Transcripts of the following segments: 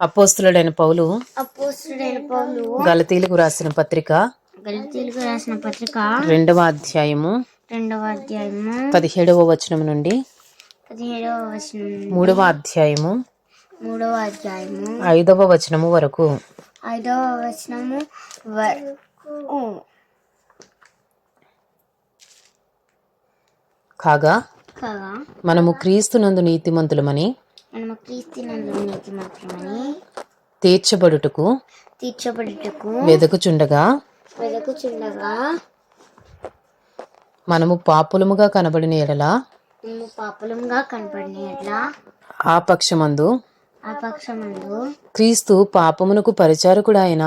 అపోస్తులుడైన పౌలు గలతీలకు రాసిన పత్రిక గలితీలకు రాసిన పత్రిక రెండవ అధ్యాయము రెండవ అధ్యాయము పదిహేడవ వచనం నుండి పదిహేడవ వచనం మూడవ అధ్యాయము మూడవ అధ్యాయము ఐదవ వచనము వరకు. ఐదవ వచనము వరకు కాగా కాగా మనము క్రీస్తునందు నీతిమంతులమని మనము క్రీస్తు నందు నీతి మాత్రమని తీర్చబడుటకు తీర్చబడుటకు వెదకుచుండగా వెదకుచుండగా మనము పాపులముగా కనబడిన ఎడల మేము పాపులంగా కనపడిన ఎట్లా ఆ పక్షమందు ఆ పక్షమందు క్రీస్తు పాపమునకు పరిచారకుడు ఆయన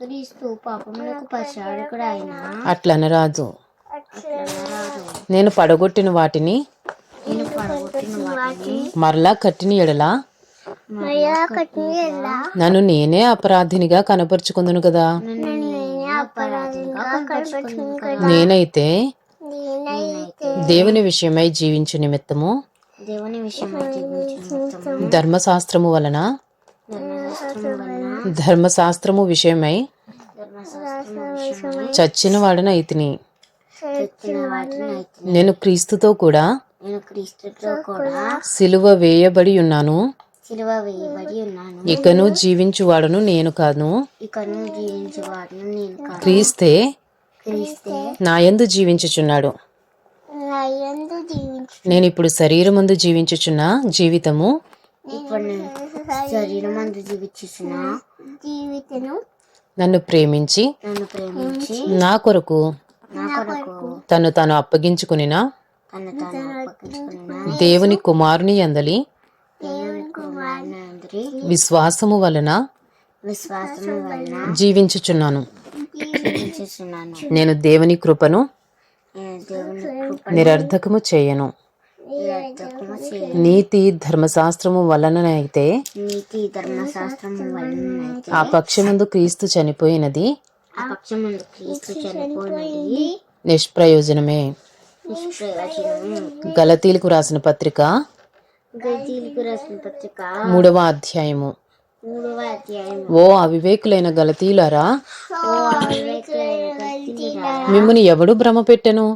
క్రీస్తు పాపములకు పరిచారకుడు ఆయన అట్లనరాదు. నేను పడగొట్టిన వాటిని మరలా కట్టిన ఎడల? నన్ను నేనే అపరాధినిగా కనపరుచుకుందును కదా? నేనైతే దేవుని విషయమై జీవించు నిమిత్తము. ధర్మశాస్త్రము వలన? ధర్మశాస్త్రము విషయమై చచ్చిన వాడనైతిని. నేను క్రీస్తుతో కూడా నేను క్రీస్తుతో కూడా సిలువ వేయబడి ఉన్నాను. సిలువ వేయబడి ఉన్నాను. ఇకను జీవించువాడును నేను కాను. ఇకను జీవించేవాడును నేను కాదు క్రీస్తే క్రీస్తే నాయందు జీవించుచున్నాడు. నాయందు జీవించు నేను ఇప్పుడు శరీరమందు జీవించుచున్న జీవితము. ఇప్పుడు నేను శరీరం అందు జీవించుచున్న జీవితను నన్ను ప్రేమించి నన్ను ప్రేమించి నా కొరకు నా కొరకు తను తాను అప్పగించుకునిన తను తాను అప్పగించుకున్న దేవుని కుమారుని అందలి విశ్వాసము వలన జీవించుచున్నాను. నేను దేవుని కృపను నిరర్ధకము చేయను. నీతి ధర్మశాస్త్రము వలననైతే ఆ పక్షమందు క్రీస్తు చనిపోయినది నిష్ప్రయోజనము. గలతీలకు రాసిన పత్రిక గల్తీలకు రాసిన పత్రిక మూడవ అధ్యాయము. మూడవ ఓ అవివేకులైన గలతీలారా ఓ అవివేకులైన గల్తీయులారా, మిమ్మల్ని ఎవడు భ్రమ పెట్టెను?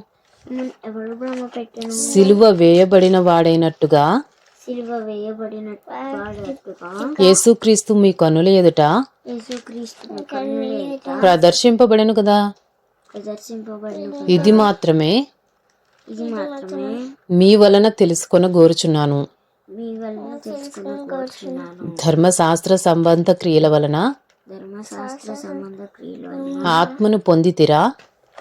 సిలువ వేయబడిన వాడైనట్టుగా? యేసుక్రీస్తు మీ కనుల ఎదుట ప్రదర్శింపబడెను కదా? ఇది మాత్రమే ఇది మాత్రమే మీ వలన తెలుసుకొన గోరుచున్నాను. మీ వలన తెలుసుకుని కోరుచున్నాను ధర్మశాస్త్ర సంబంధ క్రియల వలన ధర్మశాస్త్ర సంబంధ క్రియల వలన ఆత్మను పొందితిరా?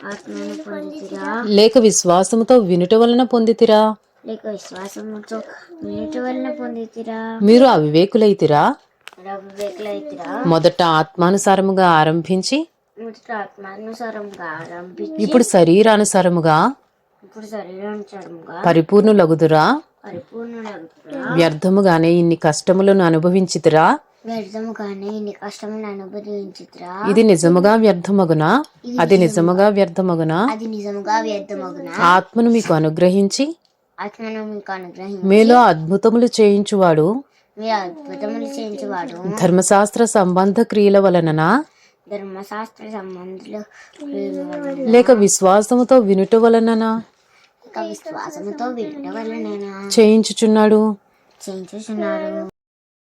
ఆత్మను పొందితిరా? లేక విశ్వాసముతో వినుట వలన పొందితిరా? లేక విశ్వాసముతో వినటి వలన పొందితిరా? మీరు అవివేకులైతిరా? మొదట ఆత్మానుసారముగా ఆరంభించి మొదట ఆత్మానుసారంగా ఆరంభించి ఇప్పుడు శరీరానుసారముగా ఇప్పుడు పరిపూర్ణులగుదురా? వ్యర్థముగానే ఇన్ని కష్టములను అనుభవించితిరా? వ్యర్థముగానే ఇన్ని కష్టములు అనుభవించుతురా? ఇది నిజముగా వ్యర్థమగునా? అది నిజముగా వ్యర్థమగునా? అది నిజముగా వ్యర్థమగున? ఆత్మను మీకు అనుగ్రహించి ఆత్మను మీకు అనుగ్రహించి మీలో అద్భుతములు చేయించువాడు మీ అద్భుతములు చేయించేవాడు ధర్మశాస్త్ర సంబంధ క్రియల వలన ధర్మశాస్త్ర సంబంధులు లేక విశ్వాసముతో వినుట వలననా? విశ్వాసముతో వినడం వలన చేయించుచున్నాడు. చేయించుచున్నాడు.